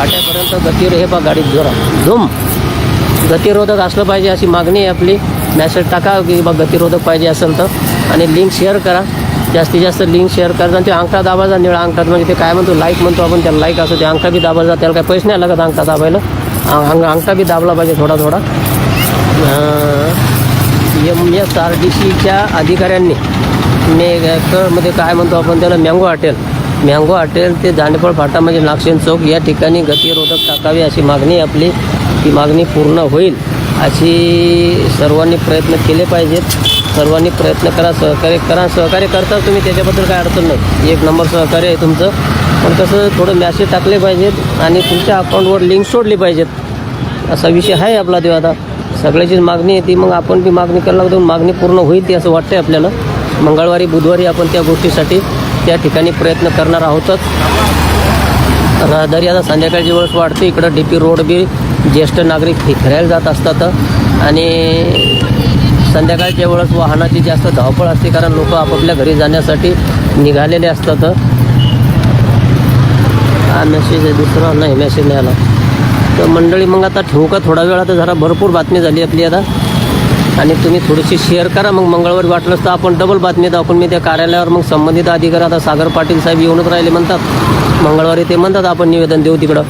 फाट्यापर्यंत गतीवर हे बा गाडीत जोरात. झुम. गतिरोधक असलं पाहिजे अशी मागणी आहे आपली. मॅसेज टाका की बा गतिरोधक पाहिजे असेल तर. आणि लिंक शेअर करा. जास्तीत जास्त लिंक शेअर करा. आणि ते अंगठा दाबायचा निळा अंकात म्हणजे ते काय म्हणतो? लाईक म्हणतो आपण त्याला लाईक असतो ते अंगठा बी दाबायचा त्याला काय पैसे नाही लागत अंगठा दाबायला. अंग अंगठा बी दाबला पाहिजे थोडा थोडा. एम एस आर डी सीच्या अधिकाऱ्यांनी मेघमध्ये म्हणजे काय म्हणतो आपण त्याला? मँगो हॉटेल मँगो हॉटेल ते दांडेफळ फाटा म्हणजे नागशेन चौक या ठिकाणी गतिरोधक टाकावे अशी मागणी आपली. ती मागणी पूर्ण होईल अशी सर्वांनी प्रयत्न केले पाहिजेत. सर्वांनी प्रयत्न करा सहकार्य करा. सहकार्य करता तुम्ही त्याच्याबद्दल काय अडचण नाही. एक नंबर सहकार्य आहे तुमचं. पण कसं थोडं मॅसेज टाकले पाहिजेत आणि तुमच्या अकाउंटवर लिंक सोडली पाहिजेत. असा विषय आहे आपला देव आता. सगळ्याचीच मागणी आहे ती. मग आपण ती मागणी करायला लागतो मागणी पूर्ण होईल ती असं वाटतंय आपल्याला. मंगळवारी बुधवारी आपण त्या गोष्टीसाठी त्या ठिकाणी प्रयत्न करणार आहोतच. रहदारी आता संध्याकाळची वेळेस वाढते. इकडं डी पी रोड बी ज्येष्ठ नागरिक फि- फिरायला जात असतात. आणि संध्याकाळच्या वेळेस वाहनाची जास्त धावपळ असते कारण लोक आपापल्या घरी जाण्यासाठी निघालेले असतात. हा मेसेज आहे दुसरा नाही मेसेज नाही आला. तर मंडळी मग आता ठेवू का? थोडा वेळ आता जरा भरपूर बातमी झाली आपली आता. आणि तुम्ही थोडीशी शेअर करा मग मंगळवारी वाटलंच तर आपण डबल बातमी दाखवून मी त्या कार्यालयावर मग संबंधित अधिकारी आता सागर पाटील साहेब येऊनच राहिले म्हणतात. मंगळवारी ते म्हणतात आपण निवेदन देऊ तिकडं.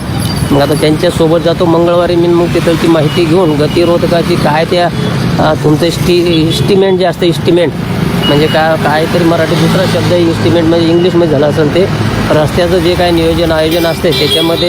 मग आता त्यांच्यासोबत जातो मंगळवारी मी मग तिथलची माहिती घेऊन गतिरोधकाची काय त्या तुमचं इस्टी इस्टिमेंट जे असतं इस्टिमेंट म्हणजे काय काहीतरी मराठी दुसरा शब्द इस्टिमेंट म्हणजे इंग्लिशमध्ये झाला असेल ते. रस्त्याचं जे काय नियोजन आयोजन असते त्याच्यामध्ये